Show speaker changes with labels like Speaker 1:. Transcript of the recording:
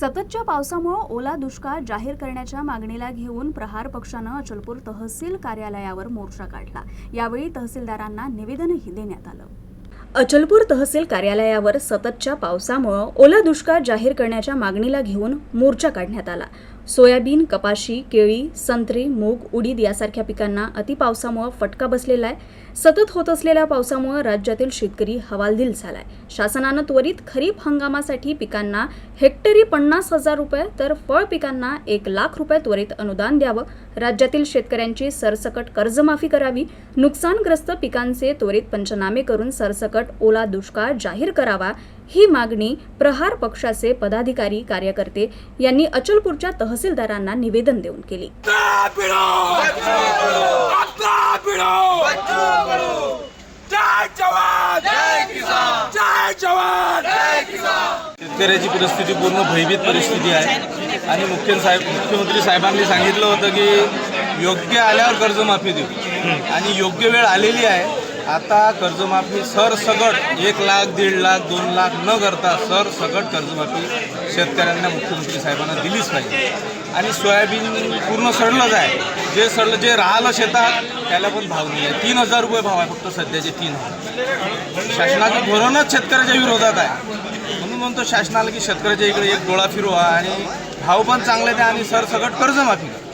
Speaker 1: सततच्या पावसामुळे ओला दुष्काळ जाहीर करण्याच्या मागणीला घेऊन प्रहार पक्षानं अचलपूर तहसील कार्यालयावर मोर्चा काढला. यावेळी तहसीलदारांना निवेदनही देण्यात आलं. अचलपूर तहसील कार्यालयावर सततच्या पावसामुळं ओला दुष्काळ जाहीर करण्याच्या मागणीला घेऊन मोर्चा काढण्यात आला. सोयाबीन कपाशी केळी संत्री मूग उडीद यासारख्या पिकांना अतिपावसामुळं फटका बसलेला आहे. सतत होत असलेल्या पावसामुळं राज्यातील शेतकरी हवालदिल झालाय. शासनानं त्वरित खरीप हंगामासाठी पिकांना हेक्टरी पन्नास हजार रुपये तर फळ पिकांना एक लाख रुपये त्वरित अनुदान द्यावं. राज्यातील शेतकऱ्यांची सरसकट कर्जमाफी करावी. नुकसानग्रस्त पिकांचे त्वरित पंचनामे करून सरसकट ओला दुष्काळ जाहीर करावा. ही मागणी प्रहार पक्षाचे पदाधिकारी कार्यकर्ते यांनी अचलपूरच्या तहसीलदारांना निवेदन देऊन केली.
Speaker 2: शेतकऱ्याची परिस्थिती पूर्ण भयभीत परिस्थिती आहे. आणि मुख्य साहेब मुख्यमंत्री साहेबांनी सांगितलं होतं की योग्य आल्यावर कर्जमाफी देऊ. आणि योग्य वेळ आलेली आहे आता कर्जमाफी सरसगट एक लाख दीड लाख दोन लाख न करता सरसगट कर्जमाफी शेतकऱ्यांना मुख्यमंत्री साहेबांना दिलीच पाहिजे. आणि सोयाबीन पूर्ण सडलंच आहे. जे सडलं जे राहिलं शेतात त्याला पण भाव नाही आहे. तीन हजार रुपये भाव आहे फक्त सध्याचे तीन हजार. शासनाचं धोरणच शेतकऱ्याच्या विरोधात आहे. म्हणून म्हणतो शासनाला की शेतकऱ्याच्या इकडे एक डोळा फिरवा आणि भाव पण चांगले द्या आणि सरसकट कर्जमाफी करा.